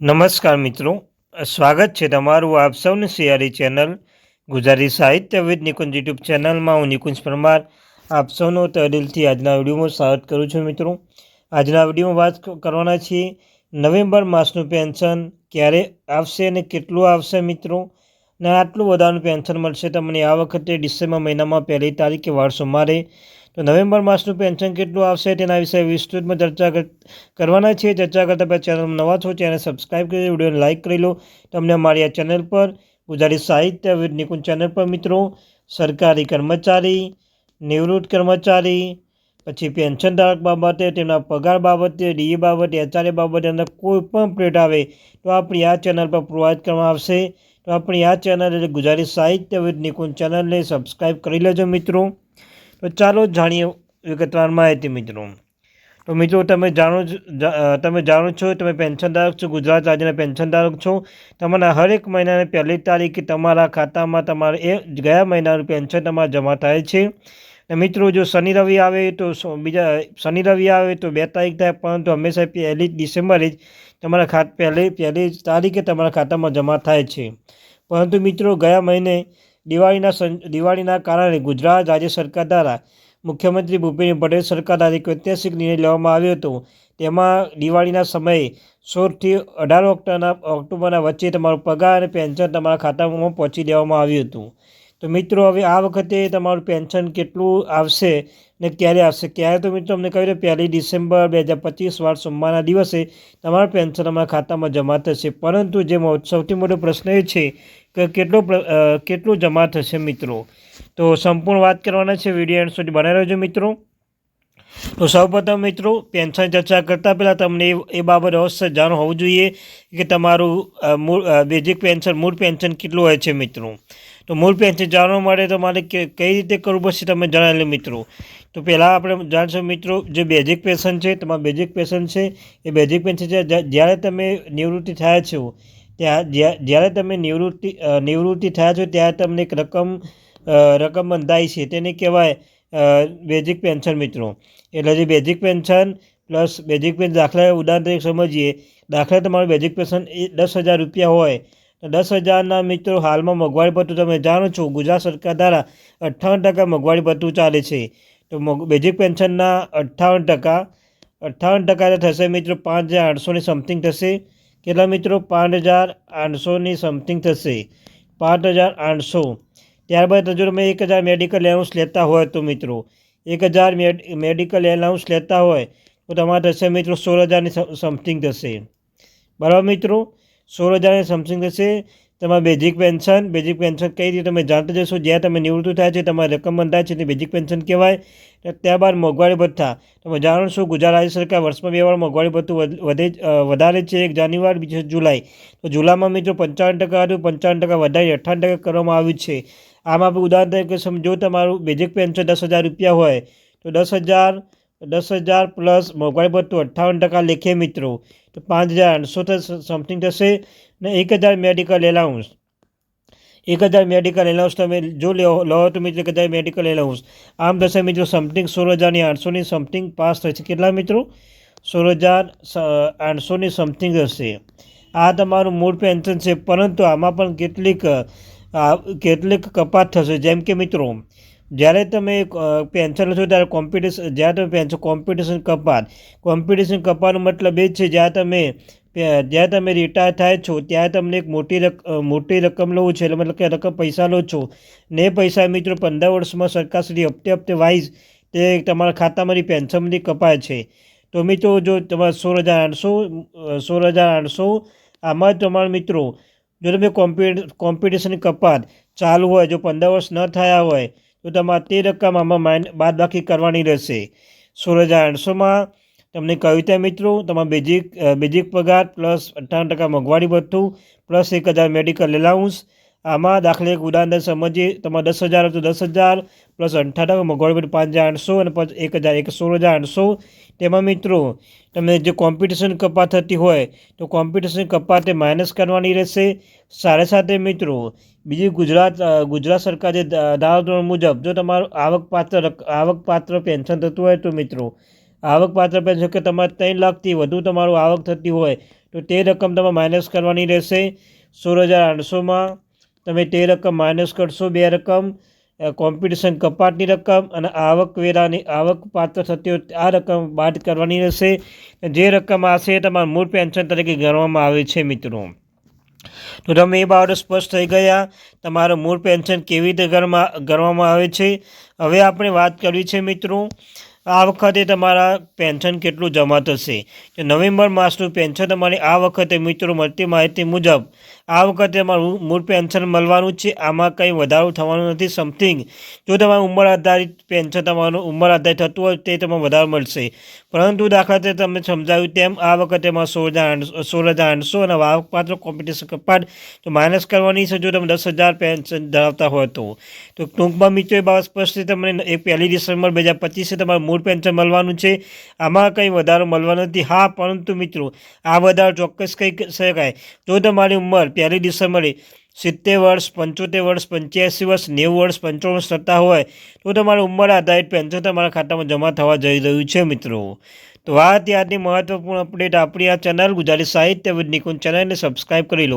નમસ્કાર મિત્રો. સ્વાગત છે તમારું આપ સૌની સિયારી ચેનલ ગુજરાતી સાહિત્યવિદ નિકુંજ યુટ્યુબ ચેનલમાં. હું નિકુંજ પરમાર આપ સૌનો તહદિલથી આજના વિડીયોમાં સ્વાગત કરું છું મિત્રો. આજના વિડીયોમાં વાત કરવાના છીએ નવેમ્બર માસનું પેન્શન ક્યારે આવશે અને કેટલું આવશે મિત્રો? ને આટલું વધારાનું પેન્શન મળશે તમને આ વખતે ડિસેમ્બર મહિનામાં પહેલી તારીખે વાર સોમવારે. તો નવેમ્બર માસનું પેન્શન કેટલું આવશે તેના વિશે વિસ્તૃતમાં ચર્ચા કરવાના છે ચર્ચા કરતાં પહેલાં ચેનલ નવા છો ચેનલ સબસ્ક્રાઈબ કરી વિડીયોને લાઇક કરી લો. તમને અમારી આ ચેનલ પર ગુજરાતી સાહિત્ય નિકુંજ ચેનલ પર મિત્રો, સરકારી કર્મચારી, નિવૃત્ત કર્મચારી, પછી પેન્શનધારક બાબતે, તેમના પગાર બાબતે ડીએ બાબતે એચઆરએ બાબતે અંદર કોઈ પણ પ્લેટ આવે તો આપણી આ ચેનલ પર પ્રોવાઈડ કરવામાં આવશે. તો આપણી આ ચેનલ એટલે ગુજરાતી સાહિત્ય વિદ નિકુંજ ચેનલને સબસ્ક્રાઈબ કરી લેજો મિત્રો. તો ચાલો જાણીએ વિગતવાર માહિતી મિત્રો. તો મિત્રો, તમે જાણો તમે જાણો છો, તમે પેન્શનધારક છો, ગુજરાત રાજ્યના પેન્શનધારક છો. તમારા હરેક મહિનાની પહેલી તારીખે તમારા ખાતામાં તમારે એ ગયા મહિનાનું પેન્શન તમારે જમા થાય છે. મિત્રો, જો શનિ રવિ આવે તો બીજા, શનિ રવિ આવે તો બે તારીખ થાય, પરંતુ હંમેશા પહેલી ડિસેમ્બરે જ તમારા ખાત, પહેલી પહેલી તારીખે તમારા ખાતામાં જમા થાય છે. પરંતુ મિત્રો, ગયા મહિને દિવાળીના દિવાળીના કારણે ગુજરાત રાજ્ય સરકાર દ્વારા મુખ્યમંત્રી ભૂપેન્દ્ર પટેલ સરકાર દ્વારા એક ઐતિહાસિક નિર્ણય લેવામાં આવ્યો હતો. તેમાં દિવાળીના સમયે સોળથી અઢાર ઓક્ટોબરના ઓક્ટોબરના વચ્ચે તમારો પગાર અને પેન્શન તમારા ખાતામાં પહોંચી દેવામાં આવ્યું હતું. તો મિત્રો, હવે આ વખતે તમારું પેન્શન કેટલું આવશે ને ક્યારે આવશે? ક્યારે તો મિત્રો અમને કહ્યું પહેલી ડિસેમ્બર બે હજાર પચીસ, વાર સોમવારના દિવસે તમારું પેન્શન અમારા ખાતામાં જમા થશે. પરંતુ જે સૌથી મોટો પ્રશ્ન એ છે કે કેટલો કેટલું જમા થશે મિત્રો? તો સંપૂર્ણ વાત કરવાના છે, વીડિયો એન્ડ સુધી બનાવી રહેજો મિત્રો. તો સૌપ્રથમ મિત્રો, પેન્શન ચર્ચા કરતાં પહેલાં તમને એ બાબત અવશ્ય જાણ હોવું જોઈએ કે તમારું મૂળ બેઝિક પેન્શન, મૂળ પેન્શન કેટલું હોય છે મિત્રો? તો મૂળ પેન્શન જાણવા માટે મારે કઈ રીતે કરવું? પડશે તમે જણાવી મિત્રો. તો પહેલાં આપણે જાણશો મિત્રો, જે બેઝિક પેશન છે, તમારું બેઝિક પેશન છે, એ બેઝિક પેન્શન છે જ્યારે તમે નિવૃત્તિ થયા છો, ત્યાં જ્યારે તમે નિવૃત્તિ નિવૃત્તિ થયા છો, ત્યારે તમને એક રકમ રકમ બંધાય છે, તેને કહેવાય બેઝિક પેન્શન મિત્રો. એટલે જે basic pension plus basic pension દાખલા, ઉદાહરણ તરીકે સમજીએ, દાખલા તમારું બેઝિક પેન્શન એ દસ હજાર રૂપિયા હોય દસ હજારના મિત્રો હાલમાં મોંઘવારી ભથ્થું તમે જાણો છો, ગુજરાત સરકાર દ્વારા અઠ્ઠાવન ટકા મોંઘવારી ભથ્થું ચાલે છે. તો બેઝિક પેન્શનના અઠ્ઠાવન ટકા અઠ્ઠાવન ટકા થશે મિત્રો પાંચ હજાર આઠસોની સમથિંગ થશે. કેટલા મિત્રો? પાંચ હજાર આઠસોની સમથિંગ થશે. પાંચ હજાર આઠસો. ત્યારબાદ જો તમે એક હજાર મેડિકલ એલાઉન્સ લેતા હોય તો મિત્રો, એક હજાર મેડિકલ એલાઉન્સ લેતા હોય તો તમારે થશે મિત્રો સોળ હજારની સમથિંગ થશે. બરાબર મિત્રો? સોળ હજારની સમથિંગ થશે. તમારે બેઝિક પેન્શન બેઝિક પેન્શન કઈ રીતે તમે જાણતા જશો? જ્યાં તમે નિવૃત્ત થાય છે, તમારી રકમ બંધાય છે તે બેઝિક પેન્શન કહેવાય. ત્યારબાદ મોંઘવારી ભથ્થા. તમે જાણો છો, ગુજરાત રાજ્ય સરકાર વર્ષમાં બે વાર મોંઘવારી ભથ્થું વધે વધારે છે. એક જાન્યુઆરી, બીજો જુલાઈ. તો જુલાઈમાં મિત્રો પંચાવન ટકા હતું. પંચાવન ટકા વધારી અઠાવન ટકા કરવામાં આવ્યું છે. આમાં આપણે ઉદાહરણ તરીકે સમજો, તમારું બેઝિક પેન્શન દસ હજાર રૂપિયા હોય. તો દસ હજાર દસ હજાર પ્લસ મોંઘવારી ભથ્થું અઠ્ઠાવન ટકા લેખે મિત્રો. તો પાંચ હજાર આઠસો સમથિંગ થશે ને એક હજાર મેડિકલ એલાઉન્સ એક હજાર મેડિકલ એલાઉન્સ તમે જો લો લો તો મિત્રો એક હજાર મેડિકલ એલાઉન્સ આમ થશે મિત્રો સમથિંગ સોળ હજારની આઠસોની સમથિંગ પાસ થશે. કેટલા મિત્રો? સોળ હજાર આઠસોની સમથિંગ હશે. આ તમારું મૂળ પેન્શન છે, પરંતુ આમાં પણ કેટલીક કેટલીક કપાત થશે. જેમ કે મિત્રો જ્યારે તમે પેન્શન લો છો ત્યારે કોમ્પિટિશન જ્યારે તમે પેન્શન કોમ્પિટિશન કપાત. કોમ્પિટિશન કપાતનો મતલબ એ છે, જ્યાં તમે જ્યાં તમે રિટાયર થાય છો, ત્યાં તમને એક મોટી રકમ મોટી રકમ લેવું છે. એટલે મતલબ કે રકમ પૈસા લો છો. ને પૈસા મિત્રો પંદર વર્ષમાં સરકાર સુધી હપ્તે હપ્તે વાઇઝ તે તમારા ખાતામાંથી પેન્શનમાંથી કપાય છે. તો મિત્રો જો તમારે સોળ હજાર આઠસો સોળ હજાર આઠસો, આમાં તમારા મિત્રો જો તમે કોમ્પિટિશનની કપાત ચાલુ હોય, જો પંદર વર્ષ ન થયા હોય તો તમારે તે રકમ આમાં બાદબાકી કરવાની રહેશે. સોળ હજાર આઠસોમાં તમને કહ્યું ત્યાં મિત્રો, તમારા બેઝિક બેઝિક પગાર પ્લસ અઠ્ઠાવન ટકા મોંઘવારી ભથ્થું, પ્લસ એક હજાર મેડિકલ એલાઉન્સ આમાં દાખલે એક ઉદાહરણ સમજીએ. તમારે દસ હજાર તો દસ હજાર પ્લસ અઠ્ઠાર ટકા પાંચ હજાર આઠસો અને પછી એક હજાર એક સોળ હજાર આઠસો. તેમાં મિત્રો તમે જે કોમ્પિટિશન કપાત થતી હોય, તો કોમ્પિટિશન કપાતે માઇનસ કરવાની રહેશે. સાથે સાથે મિત્રો, બીજી ગુજરાત ગુજરાત સરકાર જે ધારાધોરણ મુજબ, જો તમારું આવકપાત્ર આવકપાત્ર પેન્શન થતું હોય તો મિત્રો આવકપાત્ર પેન્શન કે તમારે ત્રણ લાખથી વધુ તમારું આવક થતી હોય, તો તે રકમ તમે માઇનસ કરવાની રહેશે. સોળ હજાર આઠસોમાં તમે તે રકમ માઇનસ કરશો બે રકમ કોમ્પિટિશન કપાતની રકમ અને આવકવેરાની આવક પાત્ર થતી હોય આ રકમ બાદ કરવાની રહેશે. જે રકમ હશે એ તમારા મૂળ પેન્શન તરીકે ગણવામાં આવે છે મિત્રો. તો તમે એ બાબતે સ્પષ્ટ થઈ ગયા. તમારું મૂળ પેન્શન કેવી રીતે ગણવા ગણવામાં આવે છે? હવે આપણે વાત કરવી છે મિત્રો, આ વખતે તમારા પેન્શન કેટલું જમા થશે? તો નવેમ્બર માસનું પેન્શન તમારે આ વખતે મિત્રો મળતી માહિતી મુજબ આ વખતે મારું મૂળ પેન્શન મળવાનું છે. આમાં કંઈ વધારો થવાનો નથી. સમથિંગ જો તમારું ઉંમર આધારિત પેન્શન તમારું ઉંમર આધારિત થતું હોય તે તમને વધારો મળશે. પરંતુ દાખલા તરીકે તમને સમજાવ્યું તેમ, આ વખતે મારા સોળ હજાર સોળ હજાર આઠસો અને વાવકપાત્ર કોમ્પિટિશન કપાટ તો માઇનસ કરવાની છે જો તમે દસ હજાર પેન્શન ધરાવતા હોય તો. ટૂંકમાં મિત્રો એ બાબત સ્પષ્ટ તમને એક પહેલી ડિસેમ્બર બે હજાર પચીસે તમારું મૂળ પેન્શન મળવાનું છે. આમાં કંઈ વધારો મળવાનો નથી. હા, પરંતુ મિત્રો, આ વધારો ચોક્કસ કહી શકાય. જો તમારી ઉંમર પહેલી ડિસેમ્બરે સિત્તેર વર્ષ, પંચોતેર વર્ષ, પંચ્યાસી વર્ષ, નેવું વર્ષ પંચાવન વર્ષ થતા હોય તો તમારી ઉંમર આધારિત પેન્શન તમારા ખાતામાં જમા થવા જઈ રહ્યું છે, મિત્રો. તો આ ત્યારની મહત્વપૂર્ણ અપડેટ આપણી આ ચેનલ ગુજરાતી સાહિત્ય વિદ નિકુંજ ચેનલને સબસ્ક્રાઈબ કરી લો.